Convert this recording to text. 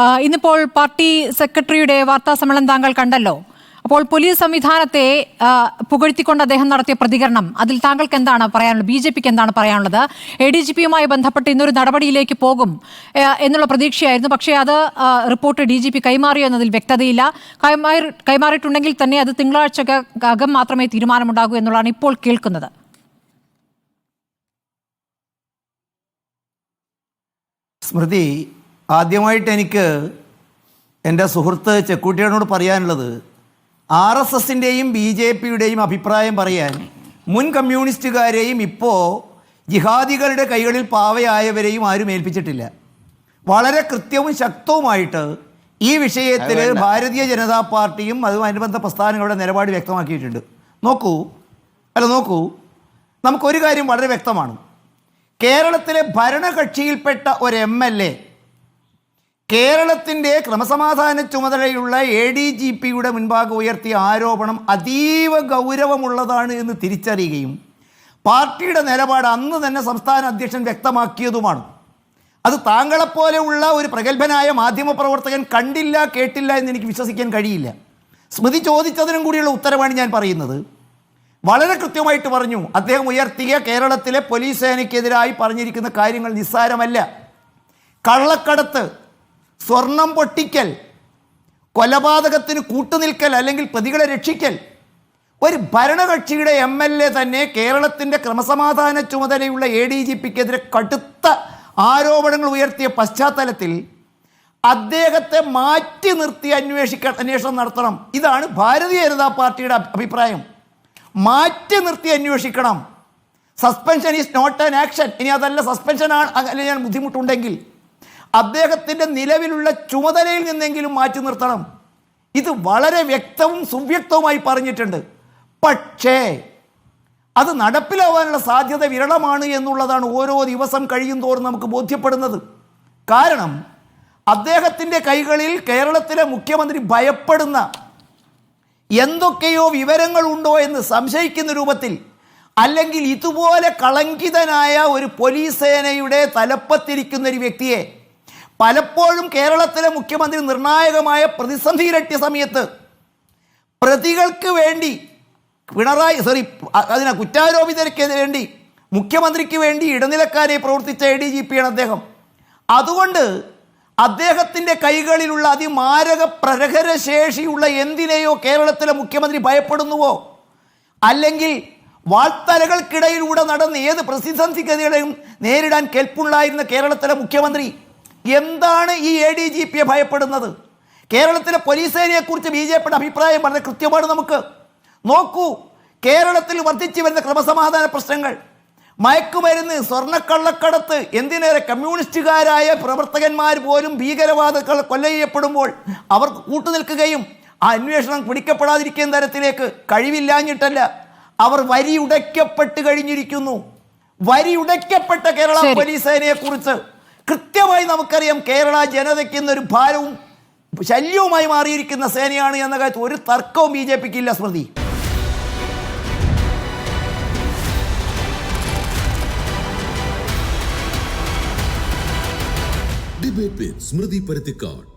ഇന്നിപ്പോൾ പാർട്ടി സെക്രട്ടറിയുടെ വാർത്താ സമ്മേളനം താങ്കൾ കണ്ടല്ലോ. അപ്പോൾ പോലീസ് സംവിധാനത്തെ പുകഴ്ത്തിക്കൊണ്ട് അദ്ദേഹം നടത്തിയ പ്രതികരണം. അതിൽ താങ്കൾക്ക് എന്താണ് പറയാനുള്ളത്? ബി ജെ പിക്ക് എന്താണ് പറയാനുള്ളത്? എ ഡി ജി പിയുമായി ബന്ധപ്പെട്ട് ഇന്നൊരു നടപടിയിലേക്ക് പോകും എന്നുള്ള പ്രതീക്ഷയായിരുന്നു. പക്ഷേ അത് റിപ്പോർട്ട് ഡി ജി പി കൈമാറിയോ എന്നതിൽ വ്യക്തതയില്ല. കൈമാറി കൈമാറിയിട്ടുണ്ടെങ്കിൽ തന്നെ അത് തിങ്കളാഴ്ച അകം മാത്രമേ തീരുമാനമുണ്ടാകൂ എന്നുള്ളതാണ് ഇപ്പോൾ കേൾക്കുന്നത്. സ്മൃതി ആദ്യമായിട്ട് എനിക്ക് എന്റെ സുഹൃത്ത് ചെക്കുട്ടിയോട് പറയാനുള്ളത് ആർ എസ് എസിന്റെയും ബി ജെ പിയുടെയും അഭിപ്രായം പറയാൻ മുൻ കമ്മ്യൂണിസ്റ്റുകാരെയും ഇപ്പോൾ ജിഹാദികളുടെ കൈകളിൽ പാവയായവരെയും ആരും ഏൽപ്പിച്ചിട്ടില്ല. വളരെ കൃത്യവും ശക്തവുമായിട്ട് ഈ വിഷയത്തിൽ ഭാരതീയ ജനതാ പാർട്ടിയും അതുമനുബന്ധ പ്രസ്ഥാനങ്ങളുടെ നിലപാട് വ്യക്തമാക്കിയിട്ടുണ്ട്. നോക്കൂ അല്ല നോക്കൂ നമുക്കൊരു കാര്യം വളരെ വ്യക്തമാണ്. കേരളത്തിലെ ഭരണകക്ഷിയിൽപ്പെട്ട ഒരു എം എൽ എ കേരളത്തിന്റെ ക്രമസമാധാന ചുമതലയുള്ള എ ഡി ജി പിയുടെ മുൻപാകെ ഉയർത്തിയ ആരോപണം അതീവ ഗൗരവമുള്ളതാണ് എന്ന് തിരിച്ചറിയുകയും പാർട്ടിയുടെ നിലപാട് അന്ന് തന്നെ സംസ്ഥാന അധ്യക്ഷൻ വ്യക്തമാക്കിയതുമാണ്. അത് താങ്കളെപ്പോലെയുള്ള ഒരു പ്രഗത്ഭനായ മാധ്യമപ്രവർത്തകൻ കണ്ടില്ല കേട്ടില്ല എന്ന് എനിക്ക് വിശ്വസിക്കാൻ കഴിയില്ല. സ്മൃതി ചോദിച്ചതിനും കൂടിയുള്ള ഉത്തരവാണ് ഞാൻ പറയുന്നത്. വളരെ കൃത്യമായിട്ട് പറഞ്ഞു അദ്ദേഹം ഉയർത്തിയ കേരളത്തിലെ പോലീസ് സേനയ്ക്കെതിരായി പറഞ്ഞിരിക്കുന്ന കാര്യങ്ങൾ നിസ്സാരമല്ല. കള്ളക്കടത്ത് സ്വർണം പൊട്ടിക്കൽ കൊലപാതകത്തിന് കൂട്ടുനിൽക്കൽ അല്ലെങ്കിൽ പ്രതികളെ രക്ഷിക്കൽ. ഒരു ഭരണകക്ഷിയുടെ എം എൽ എ തന്നെ കേരളത്തിന്റെ ക്രമസമാധാന ചുമതലയുള്ള എ ഡി ജി പിക്കെതിരെ കടുത്ത ആരോപണങ്ങൾ ഉയർത്തിയ പശ്ചാത്തലത്തിൽ അദ്ദേഹത്തെ മാറ്റി നിർത്തി അന്വേഷിക്ക അന്വേഷണം നടത്തണം. ഇതാണ് ഭാരതീയ ജനതാ പാർട്ടിയുടെ അഭിപ്രായം. മാറ്റി നിർത്തി അന്വേഷിക്കണം. Suspension is not an action ഇനി അതല്ല അങ്ങനെ ഞാൻ ബുദ്ധിമുട്ടുണ്ടെങ്കിൽ. അദ്ദേഹത്തിന്റെ നിലവിലുള്ള ചുമതലയിൽ നിന്നെങ്കിലും മാറ്റി നിർത്തണം. ഇത് വളരെ വ്യക്തവും സുവ്യക്തവുമായി പറഞ്ഞിട്ടുണ്ട്. പക്ഷേ അത് നടപ്പിലാവാനുള്ള സാധ്യത വിരളമാണ് എന്നുള്ളതാണ് ഓരോ ദിവസം കഴിയും തോറും നമുക്ക് ബോധ്യപ്പെടുന്നത്. കാരണം അദ്ദേഹത്തിന്റെ കൈകളിൽ കേരളത്തിലെ മുഖ്യമന്ത്രി ഭയപ്പെടുന്ന എന്തൊക്കെയോ വിവരങ്ങളുണ്ടോ എന്ന് സംശയിക്കുന്ന രൂപത്തിൽ അല്ലെങ്കിൽ ഇതുപോലെ കളങ്കിതനായ ഒരു പോലീസ് സേനയുടെ തലപ്പത്തിരിക്കുന്ന ഒരു വ്യക്തിയെ പലപ്പോഴും കേരളത്തിലെ മുഖ്യമന്ത്രി നിർണായകമായ പ്രതിസന്ധി ഇരട്ടിയ സമയത്ത് പ്രതികൾക്ക് വേണ്ടി പിണറായി സോറി അതിന കുറ്റാരോപിതർക്ക് വേണ്ടി മുഖ്യമന്ത്രിക്ക് വേണ്ടി ഇടനിലക്കാരെ പ്രവർത്തിച്ച എ ഡി ജി പിയാണ് അദ്ദേഹം. അതുകൊണ്ട് അദ്ദേഹത്തിന്റെ കൈകളിലുള്ള അതിമാരക പ്രഹരശേഷിയുള്ള എന്തിനെയോ കേരളത്തിലെ മുഖ്യമന്ത്രി ഭയപ്പെടുന്നുവോ? അല്ലെങ്കിൽ വാൾത്തലകൾക്കിടയിലൂടെ നടന്ന് ഏത് പ്രതിസന്ധിഗതികളെയും നേരിടാൻ കെൽപ്പുണ്ടായിരുന്ന കേരളത്തിലെ മുഖ്യമന്ത്രി എന്താണ് ഈ എ ഡി ജി പിയെ ഭയപ്പെടുന്നത്? കേരളത്തിലെ പോലീസ് സേനയെക്കുറിച്ച് ബി ജെ പിയുടെ അഭിപ്രായം വളരെ കൃത്യമാണ് നമുക്ക്. നോക്കൂ കേരളത്തിൽ വർദ്ധിച്ചു വരുന്ന ക്രമസമാധാന പ്രശ്നങ്ങൾ. മയക്കുമരുന്ന് സ്വർണക്കള്ളക്കടത്ത് എന്തിനേറെ കമ്മ്യൂണിസ്റ്റുകാരായ പ്രവർത്തകന്മാർ പോലും ഭീകരവാദികൾ കൊല്ല ചെയ്യപ്പെടുമ്പോൾ അവർ കൂട്ടുനിൽക്കുകയും ആ അന്വേഷണം പിടിക്കപ്പെടാതിരിക്കുന്ന തരത്തിലേക്ക് കഴിവില്ലാഞ്ഞിട്ടല്ല അവർ വരിയുടയ്ക്കപ്പെട്ട് കഴിഞ്ഞിരിക്കുന്നു. വരിയുടയ്ക്കപ്പെട്ട കേരള. പോലീസ് സേനയെ കുറിച്ച് കൃത്യമായി നമുക്കറിയാം കേരള ജനതയ്ക്ക് ഇന്നൊരു ഭാരവും ശല്യവുമായി മാറിയിരിക്കുന്ന സേനയാണ് എന്ന കാര്യത്തിൽ ഒരു തർക്കവും ബി ജെ പിക്ക് ഇല്ല സ്മൃതി. ഡിബേറ്റ് സ്മൃതി പരുത്തിക്കാട്.